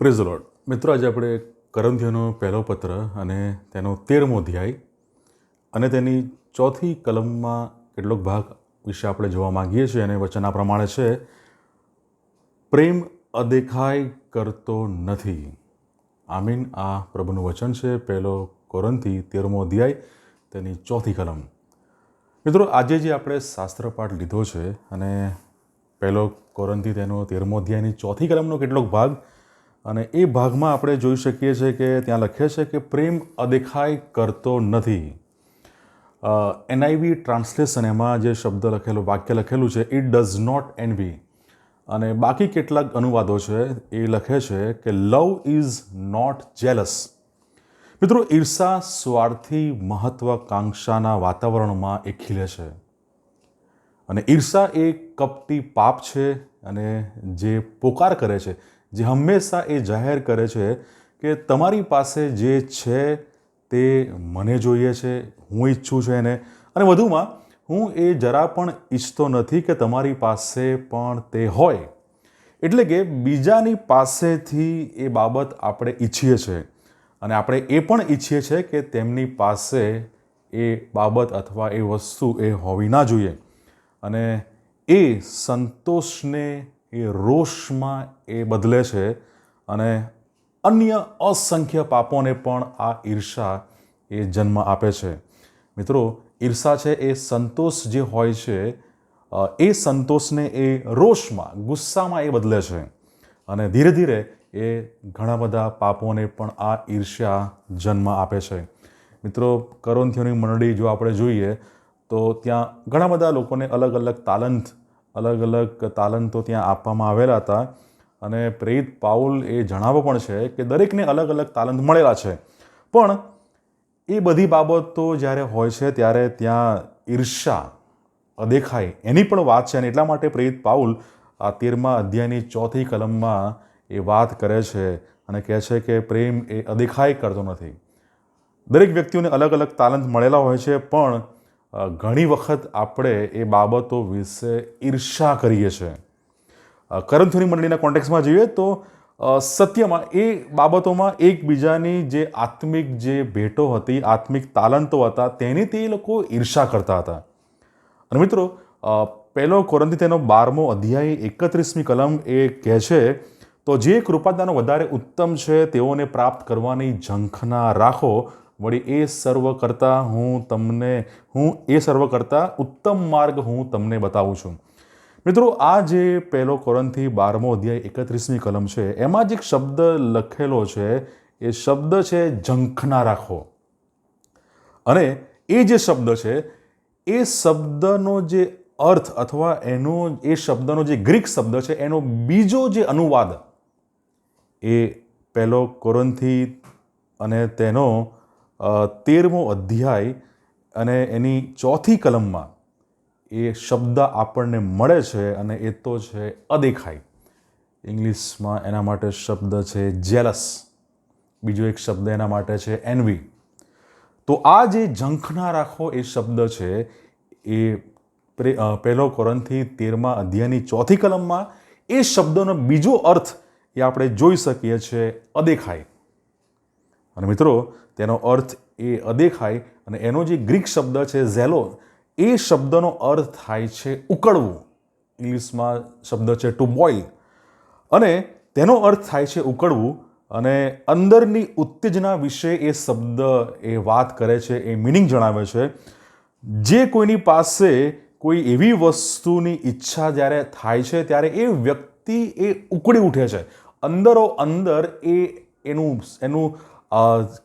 Praise load મિત્રો, આજે આપણે કરંથીઓનો પહેલો પત્ર અને તેનો તેરમો અધ્યાય અને તેની ચોથી કલમમાં કેટલોક ભાગ વિશે આપણે જોવા માંગીએ છીએ અને વચન આ પ્રમાણે છે, પ્રેમ અદેખાય કરતો નથી. આમીન, આ પ્રભુનું વચન છે, પહેલો કોરંથી તેરમો અધ્યાય, તેની ચોથી કલમ. મિત્રો, આજે જે આપણે શાસ્ત્ર પાઠ લીધો છે અને પહેલો કોરંથી તેનો તેરમો અધ્યાયની ચોથી કલમનો કેટલોક ભાગ અને એ ભાગમાં આપણે જોઈ શકીએ છીએ કે ત્યાં લખે છે કે પ્રેમ અદેખાય કરતો નથી. એનઆઈવી ટ્રાન્સલેશન એમાં જે શબ્દ લખેલો, વાક્ય લખેલું છે ઇટ ડઝ નોટ એનવી અને બાકી કેટલાક અનુવાદો છે, એ લખે છે કે લવ ઇઝ નોટ જેલસ. મિત્રો, ઈર્ષા સ્વાર્થી મહત્વાકાંક્ષાના વાતાવરણમાં એ ખીલે છે. અને ઈર્ષા એ કપટી પાપ છે અને જે પોકાર કરે છે જે હંમેશા એ જાહેર કરે છે કે તમારી પાસે જે છે તે મને જોઈએ છે, હું ઈચ્છું છું એને. અને વધુમાં, હું એ જરા પણ ઈચ્છતો નથી કે તમારી પાસે પણ તે હોય. એટલે કે બીજાની પાસેથી એ બાબત આપણે ઈચ્છીએ છીએ અને આપણે એ પણ ઈચ્છીએ છીએ કે તેમની પાસે એ બાબત અથવા એ વસ્તુ એ હોવી ના જોઈએ. અને એ સંતોષને એ રોષમાં એ બદલે છે અને અન્ય અસંખ્ય પાપોને પણ આ ઈર્ષા એ જન્મ આપે છે. મિત્રો, ઈર્ષા છે એ સંતોષ જે હોય છે એ સંતોષને એ રોષમાં, ગુસ્સામાં એ બદલે છે. અને ધીરે ધીરે એ ઘણા બધા પાપોને પણ આ ઈર્ષ્યા જન્મ આપે છે. મિત્રો કરોંથીઓની મંડળી જો આપણે જોઈએ, તો ત્યાં ઘણા બધા લોકોને અલગ અલગ તાલંત અલગ અલગ તાલંતો ત્યાં આપવામાં આવેલા હતા. અને પ્રેરિત પાઉલ એ જણાવો પણ છે કે દરેકને અલગ અલગ તાલંત મળેલા છે. પણ એ બધી બાબતો જ્યારે હોય છે ત્યારે ત્યાં ઈર્ષા અદેખાય એની પણ વાત છે અને એટલા માટે પ્રેરિત પાઉલ આ તેરમા અધ્યાયની ચોથી કલમમાં એ વાત કરે છે અને કહે છે કે પ્રેમ એ અદેખાય કરતો નથી. દરેક વ્યક્તિઓને અલગ અલગ તાલંત મળેલા હોય છે પણ ઘણી વખત આપણે એ બાબતો વિશે ઈર્ષા કરીએ છીએ. કરંથુની મંડળીના કોન્ટેક્સમાં જોઈએ તો સત્યમાં એ બાબતોમાં એકબીજાની જે આત્મિક જે ભેટો હતી, આત્મિક તાલંતો હતા, તેની તે લોકો ઈર્ષા કરતા હતા. અને મિત્રો પહેલો કોરંથી તેનો બારમો અધ્યાય એકત્રીસમી કલમ એ કહે છે, તો જે કૃપાદાનો વધારે ઉત્તમ છે તેઓને પ્રાપ્ત કરવાની ઝંખના રાખો વળી એ સર્વ કરતાં હું તમને, હું એ સર્વ કરતાં ઉત્તમ માર્ગ હું તમને બતાવું છું. મિત્રો, આ જે પહેલો કોરનથી બારમો અધ્યાય એકત્રીસમી કલમ છે, એમાં જે શબ્દ લખેલો છે, એ શબ્દ છે ઝંખના રાખો. અને એ જે શબ્દ છે, એ શબ્દનો જે અર્થ અથવા એનો, એ શબ્દનો જે ગ્રીક શબ્દ છે, એનો બીજો જે અનુવાદ, એ પહેલો કોરનથી અને તેનો તેરમો અધ્યાય અને એની ચોથી કલમમાં એ શબ્દ આપણને મળે છે અને એ તો છે અદેખાય. ઇંગ્લિશમાં એના માટે શબ્દ છે જેલસ. બીજો એક શબ્દ એના માટે છે એનવી. તો આ જે ઝંખના રાખો એ શબ્દ છે એ પહેલો કોરનથી તેરમા અધ્યાયની ચોથી કલમમાં એ શબ્દનો બીજો અર્થ એ આપણે જોઈ શકીએ છીએ અદેખાય. અને મિત્રો, તેનો અર્થ એ અદેખાય અને એનો જે ગ્રીક શબ્દ છે ઝેલો, એ શબ્દનો અર્થ થાય છે ઉકળવું. ઇંગ્લિશમાં શબ્દ છે ટુ બોઇલ અને તેનો અર્થ થાય છે ઉકળવું અને અંદરની ઉત્તેજના વિશે એ શબ્દ એ વાત કરે છે, એ મિનિંગ જણાવે છે. જે કોઈની પાસે કોઈ એવી વસ્તુની ઈચ્છા જ્યારે થાય છે, ત્યારે એ વ્યક્તિ એ ઉકળી ઉઠે છે. અંદરો અંદર એ એનું એનું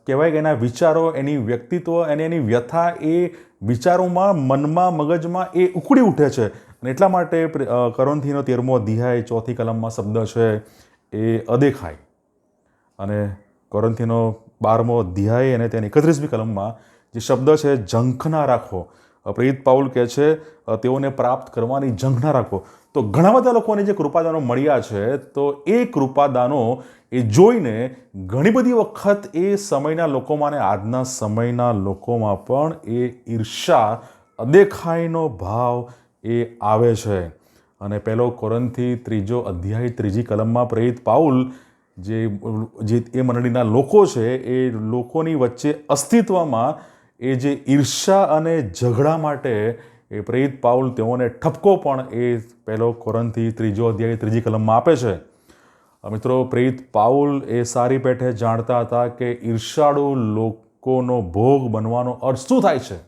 કહેવાય કે એના વિચારો, એની વ્યક્તિત્વ અને એની વ્યથા એ વિચારોમાં, મનમાં, મગજમાં એ ઉકળી ઉઠે છે. અને એટલા માટે કરોંથીનો તેરમો અધ્યાય ચોથી કલમમાં શબ્દ છે એ અદેખાય. અને કોરંથીનો બારમો અધ્યાય અને તેની એકત્રીસમી કલમમાં જે શબ્દ છે, ઝંખના રાખો. પ્રેરિત પાઉલ કહે છે તેઓને પ્રાપ્ત કરવાની ઝંખના રાખો. તો ઘણા બધા લોકોને જે કૃપાદાનો મળ્યા છે, તો એ કૃપાદાનો એ જોઈને ઘણી બધી વખત એ સમયના લોકોમાં અને આજના સમયના લોકોમાં પણ એ ઈર્ષા અદેખાઈનો ભાવ એ આવે છે. અને પહેલો કોરંથી ત્રીજો અધ્યાય ત્રીજી કલમમાં પ્રેરિત પાઉલ જે જે એ મંડળીના લોકો છે, એ લોકોની વચ્ચે અસ્તિત્વમાં એ જે ઈર્ષા અને ઝઘડા માટે એ પ્રેરિત પાઉલ તેઓને ઠપકો પણ એ પહેલો કોરનથી ત્રીજો અધ્યાય ત્રીજી કલમમાં આપે છે. મિત્રો, પ્રીત પાઉલ એ સારી પેઠે જાણતા હતા કે ઈર્ષાળુ લોકોનો ભોગ બનવાનો અર્થ શું થાય છે?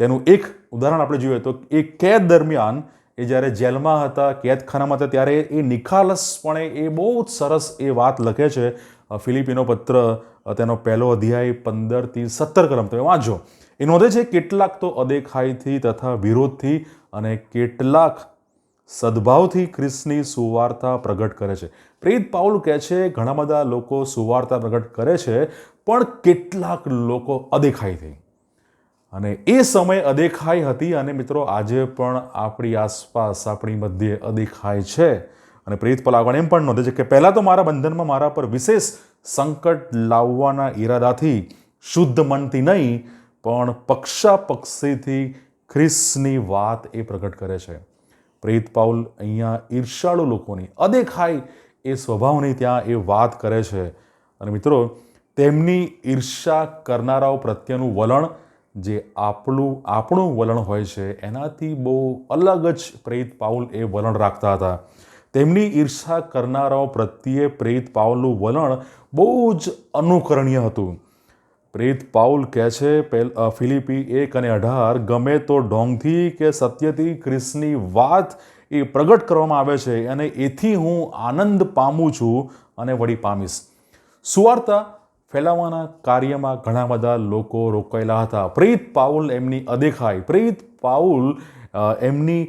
તેનું એક ઉદાહરણ આપણે જોઈએ તો એ કેદ દરમિયાન એ જ્યારે જેલમાં હતા કેદખાનામાં હતા, ત્યારે એ નિખાલસપણે એ બહુ જ સરસ એ વાત લખે છે. ફિલિપિનો પત્ર તેનો પહેલો અધ્યાય પંદરથી સત્તર કલમ, તમે વાંચો એ નોંધે છે કેટલાક તો અદેખાઈથી તથા વિરોધથી અને કેટલાક સદભાવથી ખ્રિસ્તની સુવાર્તા પ્રગટ કરે છે. પ્રીત પાઉલ કહે છે, ઘણા બધા લોકો સુવાર્તા પ્રગટ કરે છે, પણ કેટલાક લોકો અદેખાઈ થઈ. અને એ સમય અદેખાઈ હતી અને મિત્રો, આજે પણ આપણી આસપાસ, આપણી મધ્યે અદેખાય છે. અને પ્રીત પાઉલ આગળ એમ પણ નોંધે છે કે, પહેલાં તો મારા બંધનમાં મારા પર વિશેષ સંકટ લાવવાના ઈરાદાથી શુદ્ધ મનથી નહીં, પણ પક્ષાપક્ષીથી ખ્રિસ્તની વાત એ પ્રગટ કરે છે. પ્રેરિત પાઉલ અહીંયા ઈર્ષાળુ લોકોની અદેખાય એ સ્વભાવની ત્યાં એ વાત કરે છે. અને મિત્રો, તેમની ઈર્ષા કરનારાઓ પ્રત્યેનું વલણ, જે આપણું આપણું વલણ હોય છે, એનાથી બહુ અલગ જ પ્રેત, પાઉલ એ વલણ રાખતા હતા. તેમની ઈર્ષા કરનારાઓ પ્રત્યે પ્રેત, પાઉલનું વલણ બહુ જ અનુકરણીય હતું. પ્રેરિત પાઉલ કહે છે ફિલિપી એક અને અઢાર ગમે તો ઢોંગથી કે સત્યથી ક્રિસની વાત એ પ્રગટ કરવામાં આવે છે અને એથી હું આનંદ પામું છું અને વળી પામીશ. સુવાર્તા ફેલાવવાના કાર્યમાં ઘણા બધા લોકો રોકાયેલા હતા. પ્રીત પાઉલ એમની અદેખાઈ. પ્રીત પાઉલ એમની,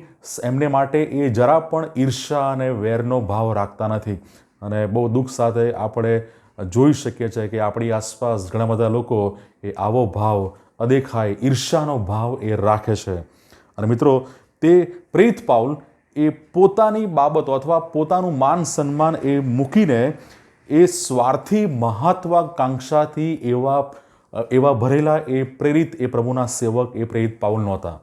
એમને માટે એ જરા પણ ઈર્ષા અને વેરનો ભાવ રાખતા નથી. અને બહુ દુઃખ સાથે આપણે જોઈ શકીએ છીએ કે આપણી આસપાસ ઘણા બધા લોકો એ આવો ભાવ, અદેખાય ઈર્ષાનો ભાવ એ રાખે છે. અને મિત્રો, તે પ્રેરિત પાઉલ એ પોતાની બાબતો અથવા પોતાનું માન સન્માન એ મૂકીને એ સ્વાર્થી મહત્વાકાંક્ષાથી એવા એવા ભરેલા એ પ્રેરિત એ પ્રભુના સેવક એ પ્રેરિત પાઉલ નહોતા.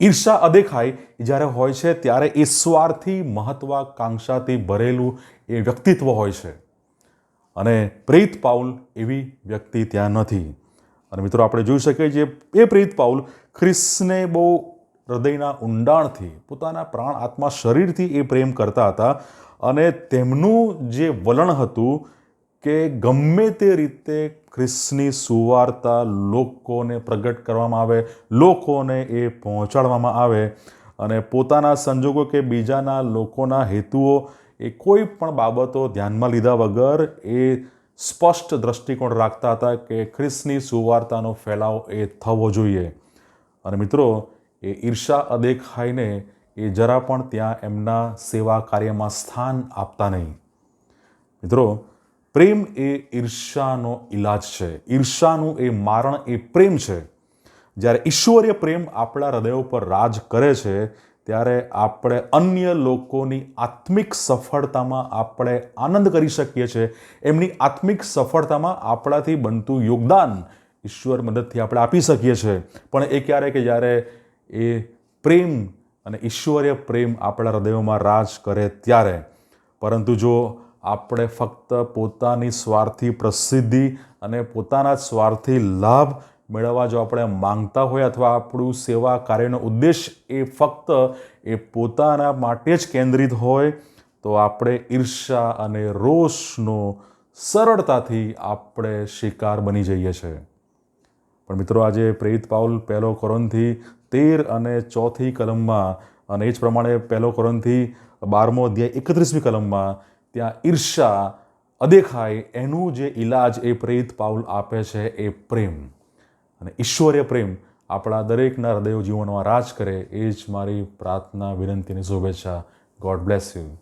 ઈર્ષા અદેખાય જ્યારે હોય છે ત્યારે એ સ્વાર્થી મહત્વાકાંક્ષાથી ભરેલું એ વ્યક્તિત્વ હોય છે. અને પ્રીત પાઉલ એવી વ્યક્તિ ત્યાં નથી. અને મિત્રો, આપણે જોઈ શકીએ છીએ એ પ્રીત પાઉલ ખ્રિસ્તને બહુ હૃદયના ઊંડાણથી, પોતાના પ્રાણ આત્મા શરીરથી એ પ્રેમ કરતા હતા અને તેમનું જે વલણ હતું કે ગમે તે રીતે ખ્રિસ્તની સુવાર્તા લોકોને પ્રગટ કરવામાં આવે, લોકોને એ પહોંચાડવામાં આવે અને પોતાના સંજોગો કે બીજાના લોકોના હેતુઓ એ કોઈ પણ બાબતો ધ્યાનમાં લીધા વગર એ સ્પષ્ટ દ્રષ્ટિકોણ રાખતા હતા કે ખ્રિસ્તની સુવાર્તાનો ફેલાવ એ થવો જોઈએ. અને મિત્રો, એ ઈર્ષા અદેખાઈને એ જરા પણ ત્યાં એમના સેવા કાર્યમાં સ્થાન આપતા નહીં. મિત્રો, પ્રેમ એ ઈર્ષાનો ઇલાજ છે. ઈર્ષાનું એ મારણ એ પ્રેમ છે. જ્યારે ઈશ્વરીય પ્રેમ આપણા હૃદયો પર રાજ કરે છે ત્યારે આપણે અન્ય લોકોની આત્મિક સફળતામાં આપણે આનંદ કરી શકીએ છીએ. એમની આત્મિક સફળતામાં આપણાથી બનતું યોગદાન ઈશ્વર મદદથી આપણે આપી શકીએ છીએ. પણ એ ક્યારે કે જ્યારે એ પ્રેમ અને ઈશ્વરીય પ્રેમ આપણા હૃદયોમાં રાજ કરે ત્યારે. પરંતુ જો આપણે ફક્ત પોતાની સ્વાર્થી પ્રસિદ્ધિ અને પોતાના સ્વાર્થી લાભ મેળવવા જો આપણે માંગતા હોય અથવા આપણું સેવા કાર્યનો ઉદ્દેશ એ ફક્ત એ પોતાના માટે જ કેન્દ્રિત હોય, તો આપણે ઈર્ષા અને રોષનો સરળતાથી આપણે શિકાર બની જઈએ છીએ. પણ મિત્રો, આજે પ્રેરિત પાઉલ પહેલો કોરોનથી તેર અને ચોથી કલમમાં અને એ જ પ્રમાણે પહેલો કોરોનથી બારમો અધ્યાય એકત્રીસમી કલમમાં ત્યાં ઈર્ષા અદેખાય, એનું જે ઈલાજ એ પ્રેરિત પાઉલ આપે છે એ પ્રેમ. અને ઈશ્વરીય પ્રેમ આપણા દરેકના હૃદયો જીવનમાં રાજ કરે, એ જ મારી પ્રાર્થના વિનંતીની શુભેચ્છા. God bless you